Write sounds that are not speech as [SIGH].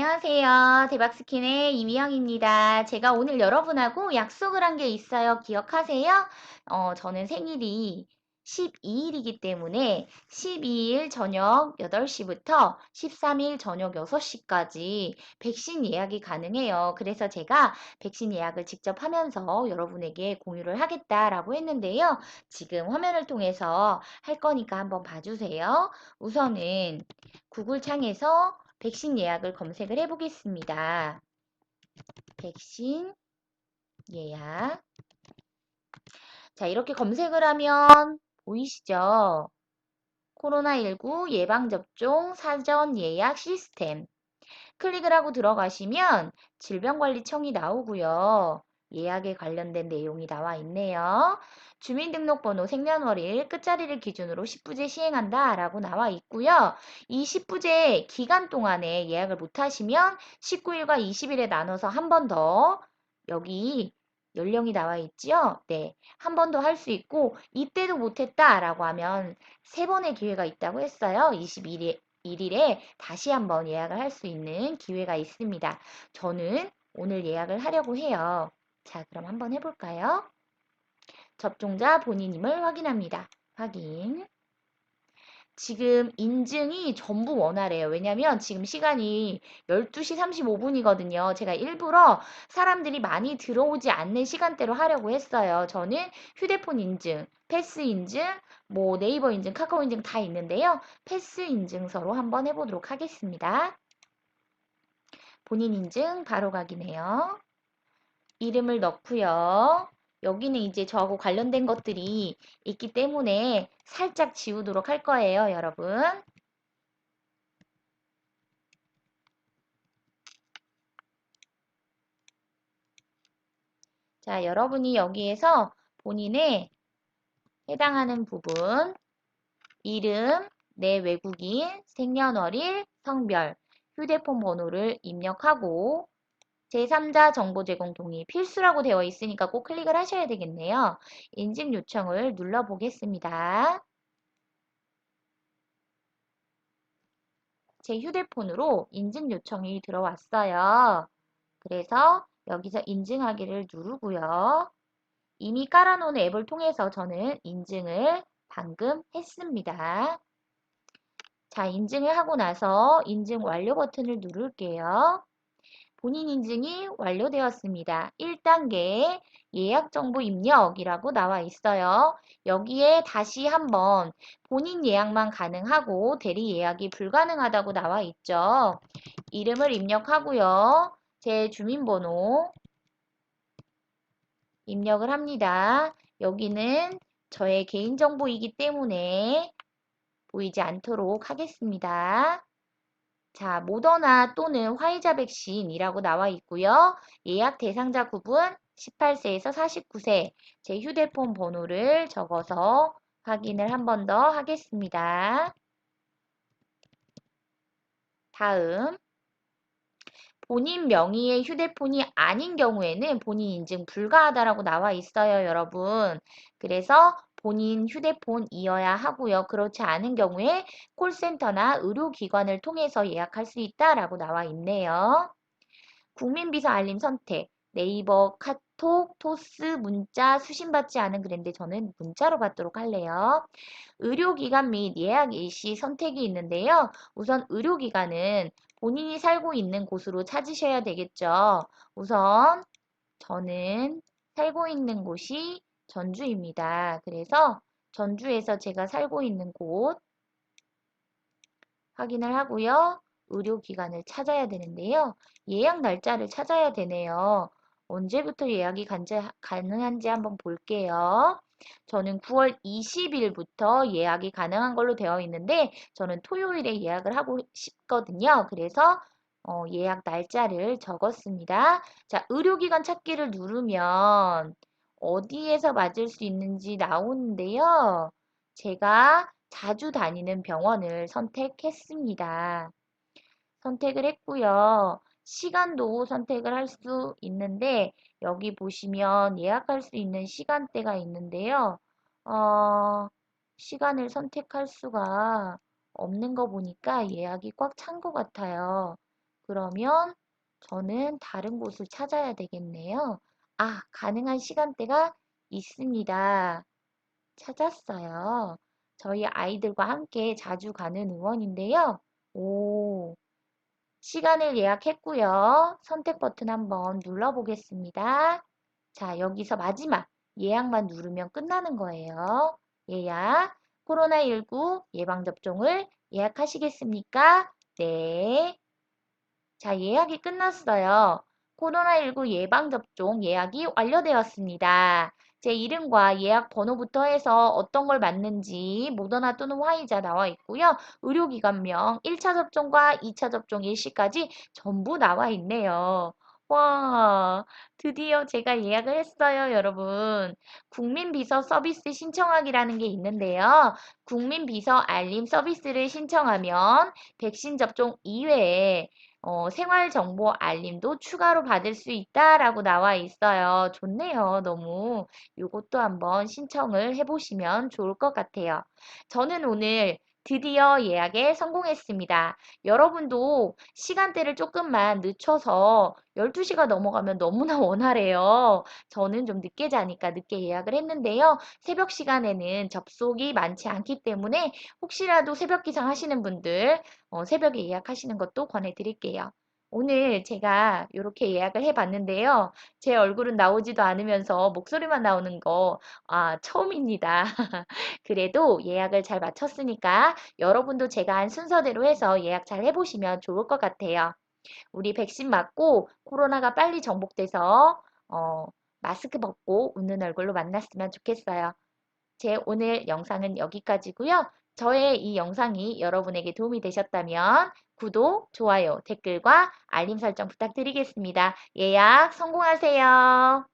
안녕하세요. 대박스킨의 이미영입니다. 제가 오늘 여러분하고 약속을 한 게 있어요. 기억하세요? 어, 저는 생일이 12일이기 때문에 12일 저녁 8시부터 13일 저녁 6시까지 백신 예약이 가능해요. 그래서 제가 백신 예약을 직접 하면서 여러분에게 공유를 하겠다라고 했는데요. 지금 화면을 통해서 할 거니까 한번 봐주세요. 우선은 구글 창에서 백신 예약을 검색을 해 보겠습니다. 백신 예약. 자, 이렇게 검색을 하면 보이시죠? 코로나19 예방접종 사전 예약 시스템. 클릭을 하고 들어가시면 질병관리청이 나오고요. 예약에 관련된 내용이 나와 있네요. 주민등록번호 생년월일 끝자리를 기준으로 10부제 시행한다 라고 나와 있고요. 이 10부제 기간 동안에 예약을 못하시면 19일과 20일에 나눠서 한 번 더 여기 연령이 나와 있지요? 네. 한 번 더 할 수 있고 이때도 못했다 라고 하면 세 번의 기회가 있다고 했어요. 21일, 1일에 다시 한번 예약을 할 수 있는 기회가 있습니다. 저는 오늘 예약을 하려고 해요. 자, 그럼 한번 해볼까요? 접종자 본인임을 확인합니다. 확인. 지금 인증이 전부 원활해요. 왜냐면 지금 시간이 12시 35분이거든요. 제가 일부러 사람들이 많이 들어오지 않는 시간대로 하려고 했어요. 저는 휴대폰 인증, 패스 인증, 뭐 네이버 인증, 카카오 인증 다 있는데요. 패스 인증서로 한번 해보도록 하겠습니다. 본인 인증 바로 확인해요. 이름을 넣고요. 여기는 이제 저하고 관련된 것들이 있기 때문에 살짝 지우도록 할 거예요, 여러분. 자, 여러분이 여기에서 본인의 해당하는 부분, 이름, 내 외국인, 생년월일, 성별, 휴대폰 번호를 입력하고 제3자 정보 제공 동의 필수라고 되어 있으니까 꼭 클릭을 하셔야 되겠네요. 인증 요청을 눌러보겠습니다. 제 휴대폰으로 인증 요청이 들어왔어요. 그래서 여기서 인증하기를 누르고요. 이미 깔아놓은 앱을 통해서 저는 인증을 방금 했습니다. 자, 인증을 하고 나서 인증 완료 버튼을 누를게요. 본인 인증이 완료되었습니다. 1단계 예약 정보 입력이라고 나와 있어요. 여기에 다시 한번 본인 예약만 가능하고 대리 예약이 불가능하다고 나와 있죠. 이름을 입력하고요. 제 주민번호 입력을 합니다. 여기는 저의 개인정보이기 때문에 보이지 않도록 하겠습니다. 자, 모더나 또는 화이자 백신이라고 나와 있고요. 예약 대상자 구분 18세에서 49세 제 휴대폰 번호를 적어서 확인을 한 번 더 하겠습니다. 다음 본인 명의의 휴대폰이 아닌 경우에는 본인 인증 불가하다라고 나와 있어요, 여러분. 그래서 본인 휴대폰이어야 하고요. 그렇지 않은 경우에 콜센터나 의료기관을 통해서 예약할 수 있다라고 나와 있네요. 국민비서 알림 선택, 네이버, 카톡, 토스, 문자, 수신받지 않은 그랜데 저는 문자로 받도록 할래요. 의료기관 및 예약 일시 선택이 있는데요. 우선 의료기관은 본인이 살고 있는 곳으로 찾으셔야 되겠죠. 우선 저는 살고 있는 곳이 전주입니다. 그래서 전주에서 제가 살고 있는 곳 확인을 하고요. 의료기관을 찾아야 되는데요. 예약 날짜를 찾아야 되네요. 언제부터 예약이 가능한지 한번 볼게요. 저는 9월 20일부터 예약이 가능한 걸로 되어 있는데 저는 토요일에 예약을 하고 싶거든요. 그래서 어, 예약 날짜를 적었습니다. 자, 의료기관 찾기를 누르면 어디에서 맞을 수 있는지 나오는데요. 제가 자주 다니는 병원을 선택했습니다. 선택을 했고요. 시간도 선택을 할 수 있는데 여기 보시면 예약할 수 있는 시간대가 있는데요. 어, 시간을 선택할 수가 없는 거 보니까 예약이 꽉 찬 것 같아요. 그러면 저는 다른 곳을 찾아야 되겠네요. 아, 가능한 시간대가 있습니다. 찾았어요. 저희 아이들과 함께 자주 가는 의원인데요. 오, 시간을 예약했고요. 선택 버튼 한번 눌러보겠습니다. 자, 여기서 마지막 예약만 누르면 끝나는 거예요. 예약. 코로나19 예방접종을 예약하시겠습니까? 네. 자, 예약이 끝났어요. 코로나19 예방접종 예약이 완료되었습니다. 제 이름과 예약 번호부터 해서 어떤 걸 맞는지 모더나 또는 화이자 나와 있고요. 의료기관명 1차 접종과 2차 접종 일시까지 전부 나와 있네요. 와, 드디어 제가 예약을 했어요, 여러분. 국민비서 서비스 신청하기라는 게 있는데요. 국민비서 알림 서비스를 신청하면 백신 접종 이외에 어, 생활 정보 알림도 추가로 받을 수 있다라고 나와 있어요. 좋네요, 너무. 이것도 한번 신청을 해보시면 좋을 것 같아요. 저는 오늘 드디어 예약에 성공했습니다. 여러분도 시간대를 조금만 늦춰서 12시가 넘어가면 너무나 [LAUGHS] 원활해요. 저는 좀 늦게 자니까 늦게 예약을 했는데요. 새벽 시간에는 접속이 많지 않기 때문에 혹시라도 새벽 기상 하시는 분들 어, 새벽에 예약하시는 것도 권해드릴게요. 오늘 제가 이렇게 예약을 해봤는데요. 제 얼굴은 나오지도 않으면서 목소리만 나오는 거 아, 처음입니다. [LAUGHS] 그래도 예약을 잘 마쳤으니까 여러분도 제가 한 순서대로 해서 예약 잘 해보시면 좋을 것 같아요. 우리 백신 맞고 코로나가 빨리 정복돼서 어, 마스크 벗고 웃는 얼굴로 만났으면 좋겠어요. 제 오늘 영상은 여기까지고요. 저의 이 영상이 여러분에게 도움이 되셨다면 구독, 좋아요, 댓글과 알림 설정 부탁드리겠습니다. 예약 성공하세요.